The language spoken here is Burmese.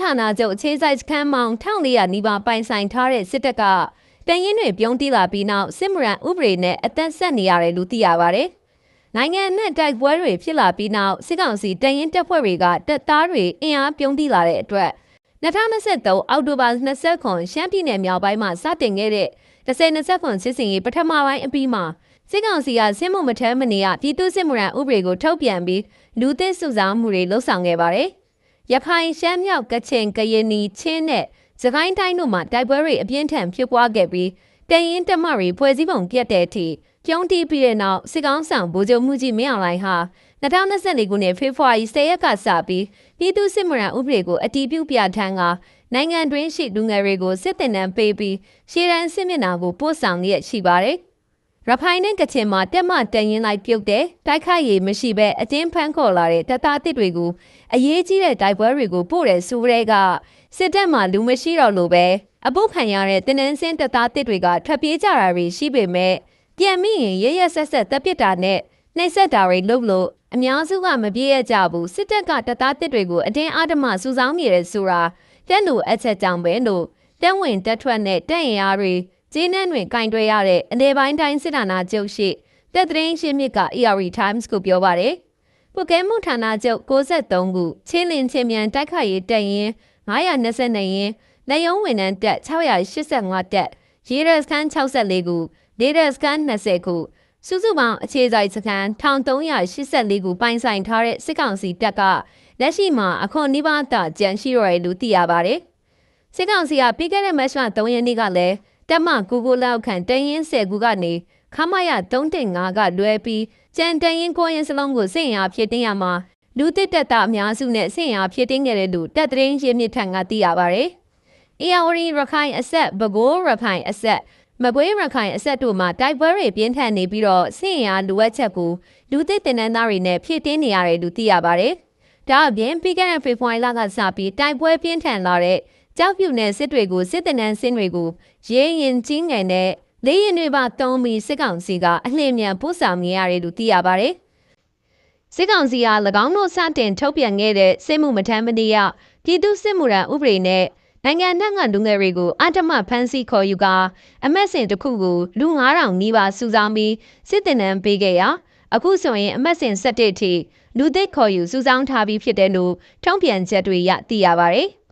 ဌာနချုပ်အခြေစိုက်စခန်းမောင်1400နီးပါးပိုင်ဆိုင်ထားတဲ့စစ်တပ်ကတန်ရင်တွေပြုံးတိလာပြီးနောက်စစ်မှုရန်ဥပဒေနဲ့အသက်ဆက်နေရတယ်လို့သိရပါတယ်။နိုင်ငံနဲ့တိုက်ပွဲတွေဖြစ်လာပြီးနောက်စစ်ကောင်စီတန်ရင်တပ်ဖွဲ့တွေကတပ်သားတွေအင်အားပြုံးတိလာတဲ့အတွက်2023အောက်တိုဘာ20ခွန်ရှမ်းပြည်နယ်မြောက်ပိုင်းမှာစတင်ခဲ့တဲ့10-20ခွန်စစ်စင်ရေးပထမပိုင်းအပြီးမှာစစ်ကောင်စီကစစ်မှုမထမ်းမနေရပြည်သူစစ်မှုရန်ဥပဒေကိုထုတ်ပြန်ပြီးလူသစ်စုဆောင်မှုတွေလှုပ်ဆောင်ခဲ့ပါတယ်။ ရခိုင်ရှမ်းမြောက်ကချင်ကရင်နီချင်းနဲ့စကိုင်းတိုင်းတို့မှာတိုက်ပွဲတွေအပြင်းထန်ဖြစ်ပွားခဲ့ပြီးတရင်တမတွေဖွဲ့စည်းပုံပြတ်တဲ့အထိပြုံးတီးပြီးတဲ့နောက်စစ်ကောင်ဆောင်ဗိုလ်ချုပ်မှုကြီးမင်းအောင်လှိုင်ဟာ2024ခုနှစ်ဖေဖော်ဝါရီ10ရက်ကစပြီးပြည်သူစစ်မှုရန်ဥပဒေကိုအတည်ပြုပြဋ္ဌာန်းကနိုင်ငံတွင်းရှိလူငယ်တွေကိုစစ်တင်နံပေးပြီးရှေ့တန်းစစ်မျက်နှာကိုပို့ဆောင်ရရှိပါတယ်။ ရဖိုင်နဲ့ကချင်မှာတက်မတန်ရင်လိုက်ပြုတ်တဲ့တိုက်ခိုက်ရည်မရှိဘဲအတင်းဖမ်းခေါ်လာတဲ့တပ်သားတစ်တွေကိုအရေးကြီးတဲ့တိုက်ပွဲတွေကိုပို့တဲ့ဆိုရဲကစစ်တပ်မှာလူမရှိတော့လို့ပဲအပုတ်ခံရတဲ့တင်းနှင်းစင်းတပ်သားတစ်တွေကထွက်ပြေးကြတာတွေရှိပေမဲ့ပြန်မိရင်ရရဆက်ဆက်တပ်ပစ်တာနဲ့နှိပ်စက်တာတွေလုပ်လို့အများစုကမပြေးရကြဘူးစစ်တပ်ကတပ်သားတစ်တွေကိုအတင်းအဓမ္မစုဆောင်းနေတယ်ဆိုတာတက်လို့အချက်ကြောင့်ပဲလို့တက်ဝင်တက်ထွက်နဲ့တက်ရင်အားတွေ ဂျင်းနှန်းတွင်ကင်တွဲရတဲ့အနေပိုင်းတိုင်းစစ်ဌာနချုပ်ရှိတက်သတင်းရှင်းမြစ်က AR Times ကိုပြောပါတယ်ပုကဲမှုဌာနချုပ်63ခုချင်းလင်းချင်းမြန်တိုက်ခိုက်ရေးတက်ရင်922ရင်လက်ယုံဝန်ထမ်းတက်685တက်ရေရစခန်း64ခုဒေရစခန်း20ခုစုစုပေါင်းအခြေစိုက်စခန်း1384ခုပိုင်ဆိုင်ထားတဲ့စစ်ကောင်စီတပ်ကလက်ရှိမှာအခွန်နိဗ္ဗာန်ကြံရှိရလို့သိရပါတယ်။စစ်ကောင်စီကပြီးခဲ့တဲ့မတ်လ3ရက်နေ့ကလည်း တက်မကူကူလောက်ခန့်တရင်10ခုကနေခမရ3.5ကလွဲပြီးကြံတရင်ကိုရင်စလုံးကိုစင်ရဖြစ်တင်းရမှာလူတစ်တက်တာအများစုနဲ့စင်ရဖြစ်တင်းခဲ့တဲ့လူတက်တဲ့င်းရင်းမြစ်ထံကသိရပါတယ်။ AOR ရခိုင်အဆက်ဘကိုးရခိုင်အဆက်မကွေးရခိုင်အဆက်တို့မှာတိုက်ပွဲတွေပြင်းထန်နေပြီးတော့စင်ရလိုအပ်ချက်ကိုလူသစ်တင်နန်းသားတွေနဲ့ဖြည့်တင်းနေရတယ်လို့သိရပါတယ်။ဒါအပြင်ပြီးခဲ့တဲ့ဖေဖော်ဝါရီလကစပြီးတိုက်ပွဲပြင်းထန်လာတဲ့ ကြောက်ပြူနယ်စစ်တွေကိုစစ်တင်နန်းစင်းတွေကိုရေးရင်ချင်းငယ်နဲ့လေးရင်တွေပါတုံးပြီးစစ်ကောင်စီကအလှည့်မြန်ပို့ဆောင်နေရတယ်လို့သိရပါတယ်။စစ်ကောင်စီက၎င်းတို့စတင်ထုတ်ပြန်ခဲ့တဲ့စစ်မှုမထမ်းမနေရပြည်သူစစ်မှုရန်ဥပဒေနဲ့နိုင်ငံနှံ့ကလူငယ်တွေကိုအတမဖမ်းဆီးခေါ်ယူကအမက်စင်တစ်ခုကိုလူ9000နီးပါးစုဆောင်းပြီးစစ်တင်နန်းပေးခဲ့ရာအခုဆိုရင်အမက်စင်7တိထိလူသစ်ခေါ်ယူစုဆောင်းထားပြီးဖြစ်တယ်လို့ထုံးပြန်ချက်တွေရသိရပါတယ်။